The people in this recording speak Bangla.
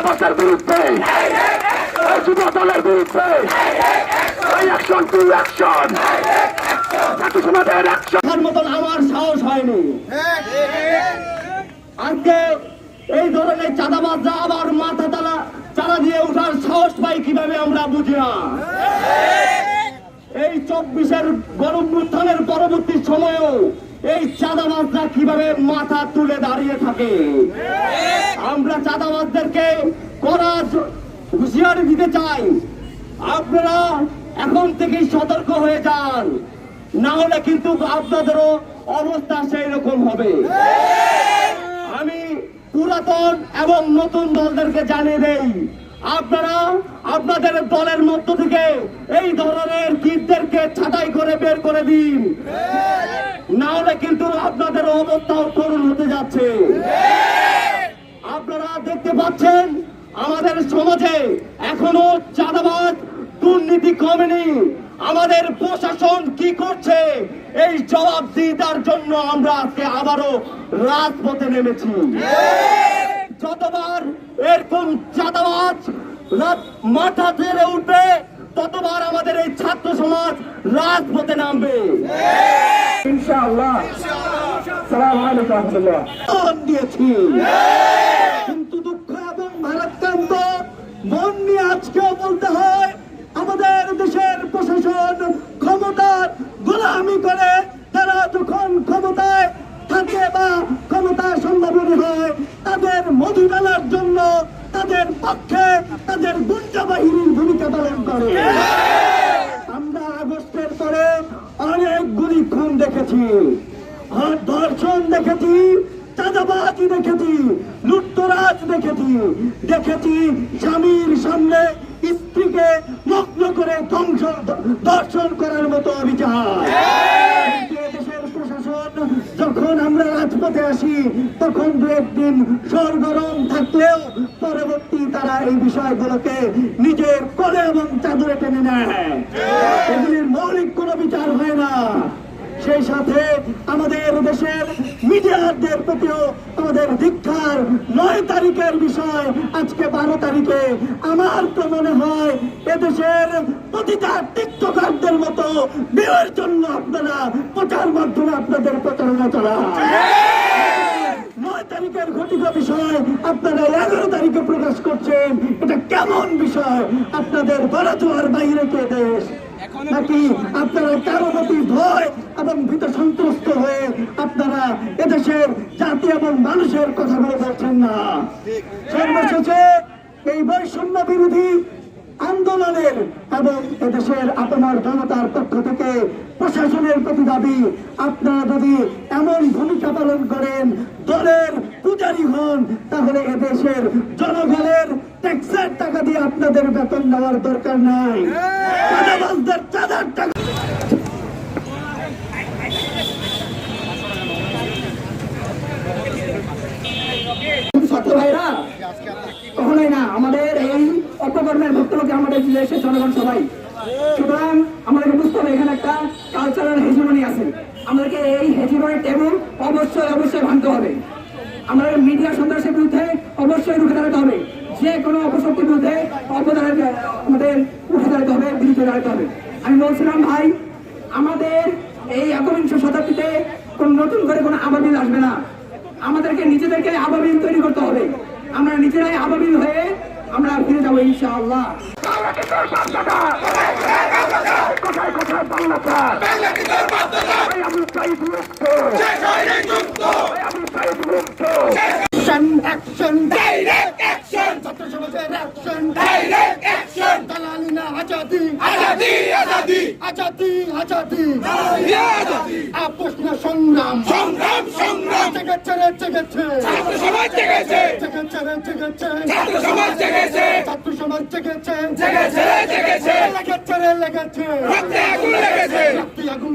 চাঁদাবাসের বিরুদ্ধে। যুব দলের বিরুদ্ধে। আজকে এই ধরনের চাঁদাবাজরা আবার মাথা তালা চালা দিয়ে ওঠার সাহস পাই কীভাবে আমরা বুঝি না। এই চব্বিশের গণভ্যুত্থানের পরবর্তী সময়েও এই চাঁদাবাজরা কীভাবে মাথা তুলে দাঁড়িয়ে থাকে? আমরা চাঁদাবাজদেরকে জ- হুঁশিয়ারি দিতে চাই। আপনারা এখন থেকেই সতর্ক হয়ে যান। না হলে কিন্তু আপনাদেরও অবস্থা সেই রকম হবে। আমি পুরাতন এবং নতুন দলদেরকে জানিয়ে দেই, আপনারা আপনাদের দলের মধ্য থেকে এই ধরনের কীটদেরকে ছাঁটাই করে বের করে দিন। না হলে কিন্তু আপনাদের অবস্থাও করুণ হতে যাচ্ছে। আপনারা দেখতে পাচ্ছেন, আমাদের সমাজে এখনও চাঁদাবাদ দুর্নীতি কমেনি। আমাদের প্রশাসন কি করছে? এই জবাব দিতার জন্য আমরা আজকে আবারও রাজপথে নেমেছি। যতবার এরকম চাঁদাবাজ মাথা ছেড়ে উঠবে ততবার আমাদের এই ছাত্র সমাজ রাজপথে নামবে। ইনশাআল্লাহ। সালাম আলাইকুম রহমতুল্লাহ। দিয়েছি। কিন্তু দুঃখ এবং ভারাক্রান্ত মন নিয়ে আজকেও বলতে হয় আমাদের দেশের প্রশাসন ক্ষমতার গোলামি করে তারা যখন ক্ষমতায় থাকে বা ক্ষমতার সম্ভাবনা হয় তাদের মধু জন্য তাদের পক্ষে ভূমিকা পালন করে। আমরা আগস্টের পরে অনেক গুলি খুন দেখেছি। ধর্ষণ দেখেছি চাঁদাবাজি দেখেছি লুটতরাজ দেখেছি। দেখেছি স্বামীর সামনে স্ত্রীকে মগ্ন করে ধ্বংস দর্শন করার মতো অভিযান। এদেশের প্রশাসন যখন আমরা রাজপথে আসি, তখন দু একদিন সরগরম থাকলেও পরবর্তী তারা এই বিষয়গুলোকে নিজের কোলে এবং চাদরে টেনে নেয়। এগুলির মৌলিক কোনো বিচার হয় না। সেই সাথে আমাদের দেশের মিডিয়ারদের প্রতিও আমাদের দীক্ষার নয় তারিখের বিষয় আজকে বারো তারিখে। আমার তো মনে হয় এদেশের প্রতিটা টিকটকারদের মতো বিয়ের জন্য আপনারা প্রচার মাধ্যমে আপনাদের প্রচারণা চালান। নয় তারিখের ঘটিত বিষয় আপনারা এগারো তারিখে প্রকাশ করছেন। এটা কেমন বিষয়? আপনাদের বাইরে কে দেশ? নাকি আপনারা কারও প্রতি ভয় এবং ভীত হয়ে আপনারা এদেশের জাতি এবং মানুষের কথাগুলো বলছেন না? সর্বশেষে এই বৈষম্য বিরোধী আন্দোলনের এবং এদেশের আপনার জনতার পক্ষ থেকে প্রশাসনের প্রতি দাবি, আপনারা যদি এমন ভূমিকা পালন করেন, দলের পূজারী হন, তাহলে এদেশের জনগণের ট্যাক্সের টাকা দিয়ে আপনাদের বেতন দেওয়ার দরকার নাই। ভাইরা, কখনোই না, আমাদের অপকর্মের ভুক্তভোগী আমাদের দেশের জনগণ সবাই, সুতরাং আমাদেরকে বুঝতে হবে এখানে একটা কালচারাল হেজিমনি আছে। আমাদেরকে এই হেজিমনি টেবিল অবশ্যই অবশ্যই ভাঙতে হবে। আমাদের মিডিয়া সন্ত্রাসের বিরুদ্ধে অবশ্যই রুখে দাঁড়াতে হবে। যে কোনো অপশক্তির বিরুদ্ধে অবদানের, আমাদের উঠে দাঁড়াতে হবে, বিরুদ্ধে দাঁড়াতে হবে। আমি বলছিলাম, ভাই, আমাদের এই একবিংশ শতাব্দীতে কোন নতুন করে কোনো আবাবিল আসবে না। আমাদেরকে নিজেদেরকে আবাবিল তৈরি করতে হবে। আমরা নিজেরাই আবাবিল হয়ে আমরা ফিরে যাব ইনশাআল্লাহ কোথায় কোথায় বাংলা স্যার এই আবু সাইদ মুক্ত এই আবু সাইদ মুক্ত অ্যাকশন অ্যাকশন Direct action! ছাত্র সমাজের অ্যাকশন Direct action! দালালি না আজাদি আজাদি আজাদি আজাদি আজাদি আজাদি আপোষ না সংগ্রাম সংগ্রাম সংগ্রাম জেগেছে রে জেগেছে ছাত্র রে জেগেছে ছাত্র সমাজ জেগেছে। ছাত্র সমাজ জেগেছে। জেগেছে জেগেছে। লেগেছে লেগেছে রক্তে আগুন লেগেছে। রক্তে আগুন